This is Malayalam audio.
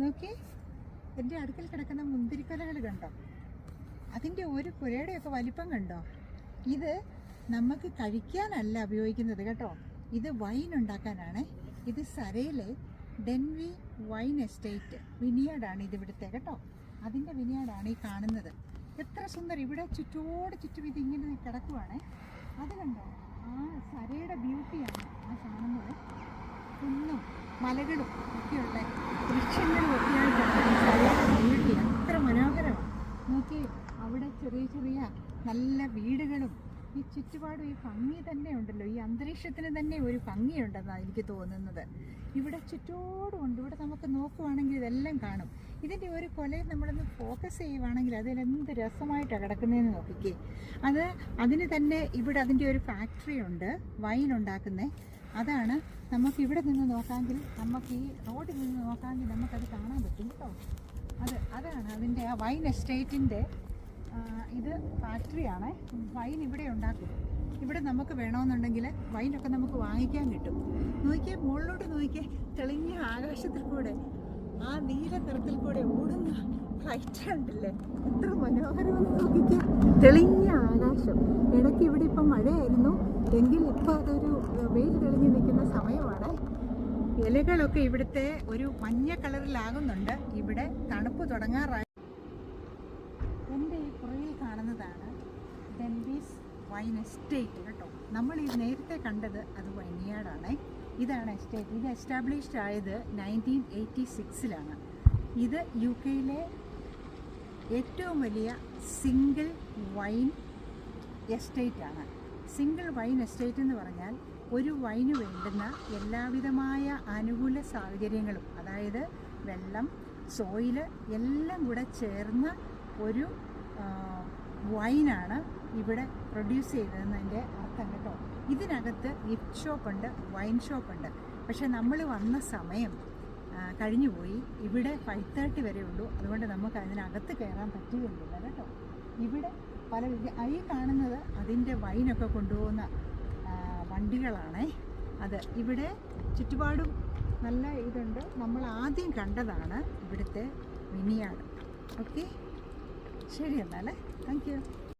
നോക്കി. എന്റെ അടുക്കൽ കിടക്കുന്ന മുന്തിരിക്കൊലകൾ കണ്ടോ? അതിന്റെ ഒരു പുരയുടെയൊക്കെ വലിപ്പം കണ്ടോ? ഇത് നമുക്ക് കഴിക്കാനല്ല ഉപയോഗിക്കുന്നത് കേട്ടോ. ഇത് വൈൻ ഉണ്ടാക്കാനാണ്. ഇത് സരയിലെ ഡെൻവി വൈൻ എസ്റ്റേറ്റ് വിനിയാടാണ് ഇത് ഇവിടുത്തെ കേട്ടോ. അതിന്റെ വിനിയാടാണ് ഈ കാണുന്നത്. എത്ര സുന്ദരം. ഇവിടെ ചുറ്റോട് ചുറ്റും ഇത് ഇങ്ങനെ കിടക്കുവാണ്. അത് കണ്ടോ? ആ സരയുടെ ബ്യൂട്ടിയാണ് ആ കാണുന്നത്. കുന്നും മലകളും ഒക്കെയുള്ള വൃക്ഷങ്ങളും ഒക്കെയായിട്ടാണ് എത്ര മനോഹരമാണ്. നോക്കി അവിടെ ചെറിയ ചെറിയ നല്ല വീടുകളും ഈ ചുറ്റുപാടും ഈ ഭംഗി തന്നെ ഉണ്ടല്ലോ. ഈ അന്തരീക്ഷത്തിന് തന്നെ ഒരു ഭംഗിയുണ്ടെന്നാണ് എനിക്ക് തോന്നുന്നത്. ഇവിടെ ചുറ്റോടും ഉണ്ട്. ഇവിടെ നമുക്ക് നോക്കുവാണെങ്കിൽ ഇതെല്ലാം കാണും. ഇതിന്റെ ഒരു കൊലയിൽ നമ്മളൊന്ന് ഫോക്കസ് ചെയ്യുവാണെങ്കിൽ അതിൽ എന്ത് രസമായിട്ടാണ് കിടക്കുന്നതെന്ന് നോക്കിക്കേ. അത് അതിന് തന്നെ ഇവിടെ അതിന്റെ ഒരു ഫാക്ടറി ഉണ്ട്. വൈൻ ഉണ്ടാക്കുന്നത് അതാണ് നമുക്ക് ഇവിടെ നിന്ന് നോക്കാമെങ്കിൽ നമുക്ക് ഈ റോഡിൽ നിന്ന് നോക്കാമെങ്കിൽ നമുക്കത് കാണാൻ പറ്റും കേട്ടോ. അത് അതാണ് അതിന്റെ ആ വൈൻ എസ്റ്റേറ്റിന്റെ ഇത് ഫാക്ടറിയാണ്. വൈൻ ഇവിടെ ഉണ്ടാക്കും. ഇവിടെ നമുക്ക് വേണമെന്നുണ്ടെങ്കിൽ വൈനൊക്കെ നമുക്ക് വാങ്ങിക്കാൻ കിട്ടും. നോക്കിയേ മുകളിലോട്ട് നോക്കിയേ തെളിഞ്ഞ ആകാശത്തിൽ കൂടെ ആ നീല നിറത്തിൽ കൂടെ ഓടുന്ന ഫ്ലൈറ്റ് എത്ര മനോഹരമെന്ന് നോക്കിക്കേ. തെളിഞ്ഞ ആകാശം. ഇടയ്ക്ക് ഇവിടെ ഇപ്പം മഴയായിരുന്നു. എങ്കിൽ ഇപ്പോൾ അതൊരു വെയിൽ തെളിഞ്ഞ് നിൽക്കുന്ന സമയമാണ്. ഇലകളൊക്കെ ഇവിടുത്തെ ഒരു മഞ്ഞ കളറിലാകുന്നുണ്ട്. ഇവിടെ തണുപ്പ് തുടങ്ങാറായി. എന്റെ ഈ പുറകിൽ കാണുന്നതാണ് ഡെൻബീസ് വൈൻ എസ്റ്റേറ്റ് കേട്ടോ. നമ്മൾ ഈ നേരത്തെ കണ്ടത് അത് വൈനിയാടാണ്. ഇതാണ് എസ്റ്റേറ്റ്. ഇത് എസ്റ്റാബ്ലിഷ്ഡ് ആയത് നയന്റീൻ എയ്റ്റി സിക്സിലാണ്. ഇത് യു കെയിലെ ഏറ്റവും വലിയ സിംഗിൾ വൈൻ എസ്റ്റേറ്റാണ് സിംഗിൾ വൈൻ എസ്റ്റേറ്റ് എന്ന് പറഞ്ഞാൽ ഒരു വൈന് വേണ്ടുന്ന എല്ലാവിധമായ അനുകൂല സാഹചര്യങ്ങളും അതായത് വെള്ളം സോയിൽ എല്ലാം കൂടെ ചേർന്ന ഒരു വൈനാണ് ഇവിടെ പ്രൊഡ്യൂസ് ചെയ്തതെന്നതിന്റെ അർത്ഥം കേട്ടോ. ഇതിനകത്ത് ഗിഫ്റ്റ് ഷോപ്പുണ്ട് വൈൻ ഷോപ്പുണ്ട്. പക്ഷെ നമ്മൾ വന്ന സമയം കഴിഞ്ഞുപോയി. ഇവിടെ ഫൈവ് തേർട്ടി വരെ ഉള്ളൂ. അതുകൊണ്ട് നമുക്ക് അതിനകത്ത് കയറാൻ പറ്റുകയില്ല കേട്ടോ. ഇവിടെ പല ഈ കാണുന്നത് അതിന്റെ വൈനൊക്കെ കൊണ്ടുപോകുന്ന വണ്ടികളാണേ. അത് ഇവിടെ ചുറ്റുപാടും നല്ല ഇതുണ്ട്. നമ്മൾ ആദ്യം കണ്ടതാണ് ഇവിടുത്തെ വിനിയാട് ഓക്കെ? ശരി എന്നാൽ താങ്ക് യു